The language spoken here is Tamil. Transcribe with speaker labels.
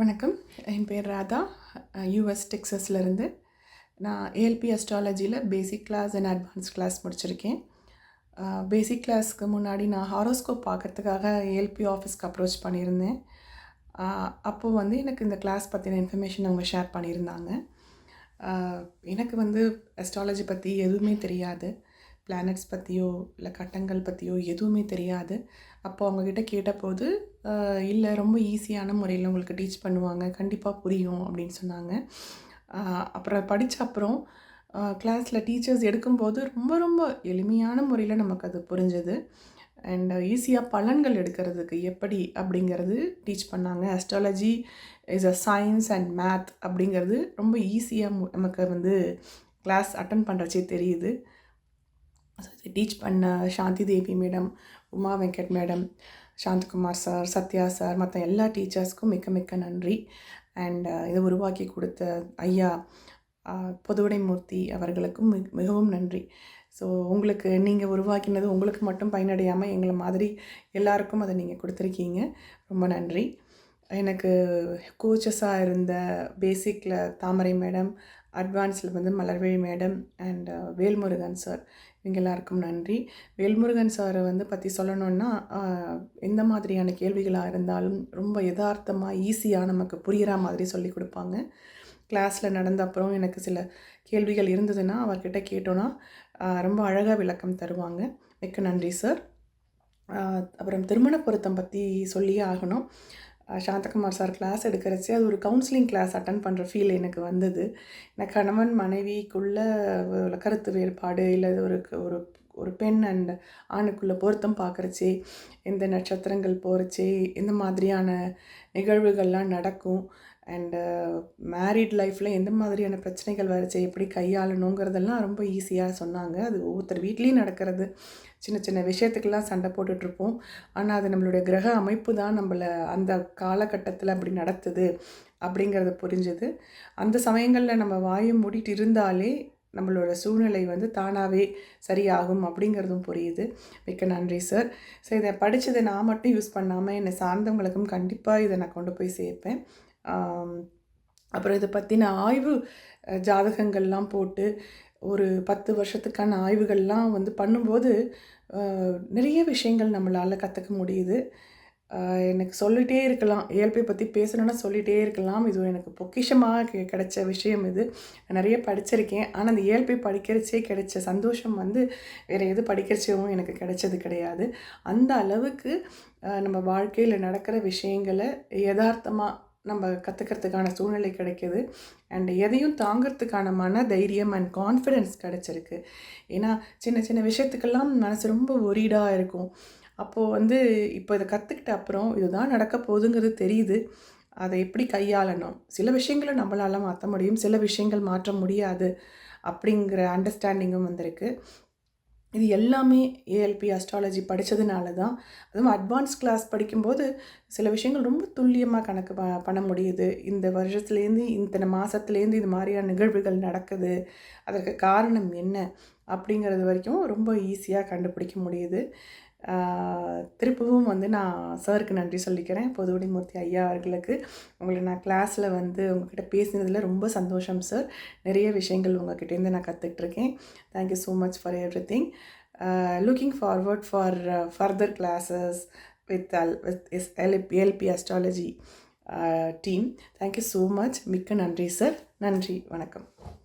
Speaker 1: வணக்கம். என் பேர் ராதா. யூஎஸ் டெக்ஸஸ்லேருந்து நான் ALP அஸ்ட்ராலஜியில் basic class and advance class முடிச்சிருக்கேன். பேசிக் கிளாஸ்க்கு முன்னாடி நான் ஹாரோஸ்கோப் பார்க்கறதுக்காக ஏஎல்பி ஆஃபீஸ்க்கு அப்ரோச் பண்ணியிருந்தேன். அப்போது வந்து எனக்கு இந்த கிளாஸ் பற்றின இன்ஃபர்மேஷன் அவங்க ஷேர் பண்ணியிருந்தாங்க. எனக்கு வந்து அஸ்ட்ராலஜி பற்றி எதுவுமே தெரியாது. பிளானட்ஸ் பற்றியோ இல்லை கட்டங்கள் பற்றியோ எதுவுமே தெரியாது. அப்போ அவங்கக்கிட்ட கேட்டபோது இல்லை ரொம்ப ஈஸியான முறையில் உங்களுக்கு டீச் பண்ணுவாங்க. கண்டிப்பாக புரியும் அப்படின்னு சொன்னாங்க. அப்புறம் படித்த அப்புறம் கிளாஸில் டீச்சர்ஸ் எடுக்கும்போது ரொம்ப ரொம்ப எளிமையான முறையில் நமக்கு அது புரிஞ்சது. அண்ட் ஈஸியாக பலன்கள் எடுக்கிறதுக்கு எப்படி அப்படிங்கிறது டீச் பண்ணாங்க. Astrology is a science and math அப்படிங்கிறது ரொம்ப ஈஸியாக நமக்கு வந்து கிளாஸ் அட்டன் பண்ணுறச்சே தெரியுது. டீச் பண்ண Shanthi Devi madam Uma Venkat madam Santhakumar sir Sathya sir மற்ற எல்லா டீச்சர்ஸ்க்கும் மிக்க மிக்க நன்றி. அண்ட் uh, இதை உருவாக்கி கொடுத்த ஐயா பொதுவுடைமூர்த்தி அவர்களுக்கும் மிக- மிகவும் நன்றி. ஸோ உங்களுக்கு நீங்கள் உருவாக்கினது உங்களுக்கு மட்டும் பயனடையாமல் எங்களை மாதிரி எல்லாருக்கும் அதை நீங்கள் கொடுத்துருக்கீங்க. ரொம்ப நன்றி. எனக்கு கோச்சஸாக இருந்த பேசிக்கில் தாமரை மேடம் அட்வான்ஸில் வந்து Malarvel madam and Velmurugan sir இவங்க எல்லாருக்கும் நன்றி. வேல்முருகன் சாரை வந்து பற்றி சொல்லணுன்னா எந்த மாதிரியான கேள்விகளாக இருந்தாலும் ரொம்ப யதார்த்தமாக ஈஸியாக நமக்கு புரிகிற மாதிரி சொல்லி கொடுப்பாங்க. கிளாஸில் நடந்த அப்புறம் எனக்கு சில கேள்விகள் இருந்ததுன்னா அவர்கிட்ட கேட்டோன்னா ரொம்ப அழகாக விளக்கம் தருவாங்க. மிக்க நன்றி சார். அப்புறம் திருமண பொருத்தம் பற்றி சொல்லியே ஆகணும். சாந்தகுமார் சார் கிளாஸ் எடுக்கிறச்சே அது ஒரு கவுன்சிலிங் கிளாஸ் அட்டன் பண்ணுற ஃபீல் எனக்கு வந்தது. எனக்கு கணவன் மனைவிக்குள்ள கருத்து வேறுபாடு இல்லை ஒரு ஒரு ஒரு பெண் அண்ட் ஆணுக்குள்ளே பொருத்தம் பார்க்குறச்சி இந்த நட்சத்திரங்கள் போகிறச்சே இந்த மாதிரியான நிகழ்வுகள்லாம் நடக்கும். அண்டு மேரிட் லைஃப்பில் எந்த மாதிரியான பிரச்சனைகள் வரச்சே எப்படி கையாளணுங்கிறதெல்லாம் ரொம்ப ஈஸியாக சொன்னாங்க. அது ஒவ்வொருத்தர் வீட்லேயும் நடக்கிறது. சின்ன சின்ன விஷயத்துக்கெல்லாம் சண்டை போட்டுட்ருப்போம். ஆனால் அது நம்மளுடைய கிரக அமைப்பு தான் நம்மளை அந்த காலகட்டத்தில் அப்படி நடத்துது அப்படிங்கிறது புரிஞ்சுது. அந்த சமயங்களில் நம்ம வாயை மூடிட்டு இருந்தாலே நம்மளோட சூழ்நிலை வந்து தானாகவே சரியாகும் அப்படிங்கிறதும் புரியுது. மிக்க நன்றி சார் ஸோ இதை படித்ததை நான் மட்டும் யூஸ் பண்ணாமல் என்னை சார்ந்தவங்களுக்கும் கண்டிப்பாக இதை நான் கொண்டு போய் சேர்ப்பேன். அப்புறம் இதை பற்றின ஆய்வு ஜாதகங்கள்லாம் போட்டு ஒரு பத்து வருஷத்துக்கான ஆய்வுகள்லாம் வந்து பண்ணும்போது நிறைய விஷயங்கள் நம்மளால் கற்றுக்க முடியுது. எனக்கு சொல்லிகிட்டே இருக்கலாம். இயல்பை பற்றி பேசணுன்னா சொல்லிகிட்டே இருக்கலாம். இது எனக்கு பொக்கிஷமாக கிடைச்ச விஷயம் இது. நிறைய படிச்சிருக்கேன். ஆனால் அந்த இயல்பை படிக்கிறச்சே கிடைச்ச சந்தோஷம் வந்து வேறு எது படிக்கிறச்சவும் எனக்கு கிடைச்சது கிடையாது. அந்த அளவுக்கு நம்ம வாழ்க்கையில் நடக்கிற விஷயங்களை யதார்த்தமாக நம்ம கற்றுக்கிறதுக்கான சூழ்நிலை கிடைக்கிது. அண்ட் எதையும் தாங்கிறதுக்கான மன தைரியம் அண்ட் கான்ஃபிடென்ஸ் கிடச்சிருக்கு. ஏன்னா சின்ன சின்ன விஷயத்துக்கெல்லாம் மனசு ரொம்ப ஒரீடாக இருக்கும். அப்போது வந்து இப்போ இதை கற்றுக்கிட்ட அப்புறம் இதுதான் நடக்க போகுதுங்கிறது தெரியுது. அதை எப்படி கையாளணும்? சில விஷயங்களை நம்மளால் மாற்ற முடியும். சில விஷயங்கள் மாற்ற முடியாது. அப்படிங்கிற அண்டர்ஸ்டாண்டிங்கும் வந்திருக்கு. இது எல்லாமே ஏஎல்பி அஸ்ட்ராலஜி படித்ததுனால தான் அதுவும் அட்வான்ஸ் கிளாஸ் படிக்கும்போது சில விஷயங்கள் ரொம்ப துல்லியமாக கணக்கு ப பண்ண முடியுது. இந்த வருஷத்துலேருந்து இத்தனை மாதத்துலேருந்து இது மாதிரியான நிகழ்வுகள் நடக்குது. அதற்கு காரணம் என்ன? அப்படிங்கிறது வரைக்கும் ரொம்ப ஈஸியாக கண்டுபிடிக்க முடியுது. திருப்பவும் வந்து நான் சாருக்கு நன்றி சொல்லிக்கிறேன். பொதுவடிமூர்த்தி ஐயா அவர்களுக்கு. உங்களை நான் கிளாஸில் வந்து உங்ககிட்ட பேசினதில் ரொம்ப சந்தோஷம் சார் நிறைய விஷயங்கள் உங்ககிட்டேருந்து நான் கற்றுட்ருக்கேன் thank you so much for everything looking forward for further classes with all with is L P L P astrology team thank you so much மிக்க நன்றி சார் நன்றி. வணக்கம்.